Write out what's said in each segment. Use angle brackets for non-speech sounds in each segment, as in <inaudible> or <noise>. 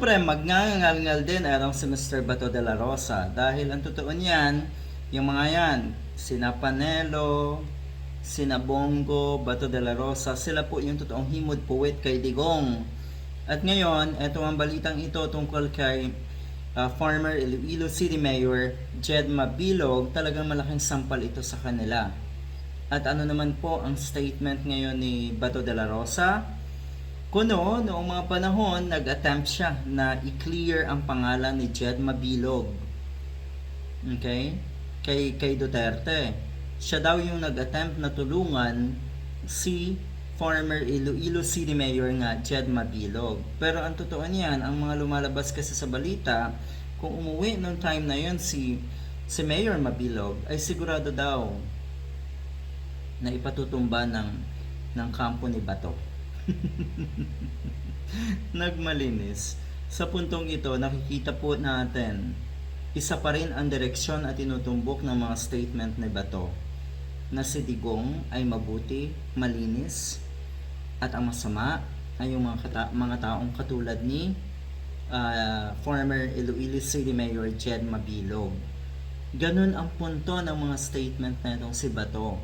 syempre, magngangal-ngal din erong si Mr. Bato de la Rosa. Dahil ang totoo niyan, yung mga yan, sina Panelo, sina Bongo, Bato de la Rosa, sila po yung totoong himod poet kay Digong. At ngayon, eto ang balitang ito tungkol kay uh, former Iloilo City Mayor Jed Mabilog, talagang malaking sampal ito sa kanila. At ano naman po ang statement ngayon ni Bato de la Rosa? Kuno, noong mga panahon, nag-attempt siya na i-clear ang pangalan ni Jed Mabilog. Okay? Kay, kay Duterte. Siya daw yung nag-attempt na tulungan si former Iloilo City Mayor nga, Jed Mabilog. Pero ang totoo niyan, ang mga lumalabas kasi sa balita, kung umuwi noong time na yon si, si Mayor Mabilog, ay sigurado daw na ipatutumba ng, ng kampo ni Bato. <laughs> Nagmalinis. Sa puntong ito, nakikita po natin, isa pa rin ang direksyon at tinutumbok ng mga statement ni Bato na si Digong ay mabuti, malinis, at ang masama ay yung mga, kata- mga taong katulad ni ah, former Iloilo City Mayor Jed Mabilog. Ganun ang punto ng mga statement na itong si Bato.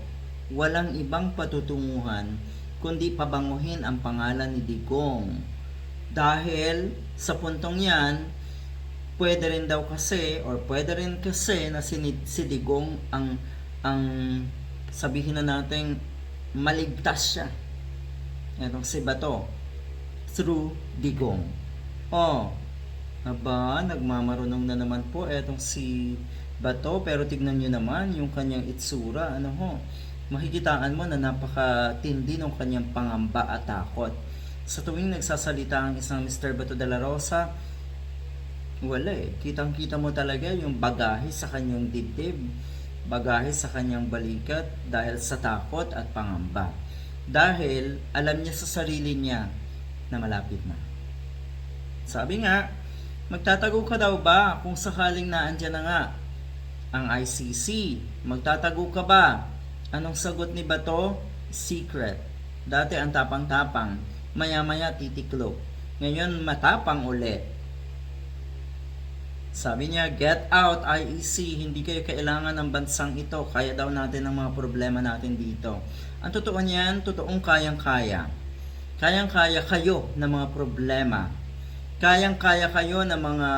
Walang ibang patutunguhan kundi pabanguhin ang pangalan ni Digong. Dahil sa puntong yan, pwede rin daw kasi or pwede rin kasi na si, si Digong ang ang sabihin na natin maligtas siya. Etong si Bato through Digong. Oh, aba, nagmamarunong na naman po etong si Bato pero tignan nyo naman yung kanyang itsura. Ano ho? Makikitaan mo na napakatindi ng kanyang pangamba at takot. Sa tuwing nagsasalita ang isang Mr. Bato de la Rosa, wala eh. Kitang-kita mo talaga yung bagahe sa kanyang dibdib, bagahe sa kanyang balikat dahil sa takot at pangamba. Dahil alam niya sa sarili niya na malapit na. Sabi nga, magtatago ka daw ba kung sakaling naandyan na nga ang ICC? Magtatago ka ba? Anong sagot ni Bato? Secret. Dati ang tapang-tapang, maya-maya titiklop. Ngayon matapang ulit. Sabi niya, get out IEC, hindi kayo kailangan ng bansang ito, kaya daw natin ang mga problema natin dito. Ang totoo niyan, totoong kayang-kaya. Kayang-kaya kayo ng mga problema. Kayang-kaya kayo ng mga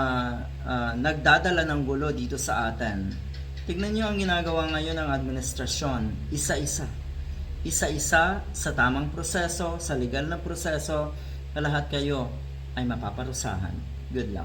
ah, nagdadala ng gulo dito sa atin. Tignan niyo ang ginagawa ngayon ng administrasyon, isa-isa. Isa-isa sa tamang proseso, sa legal na proseso, lahat kayo ay mapaparusahan. Good luck.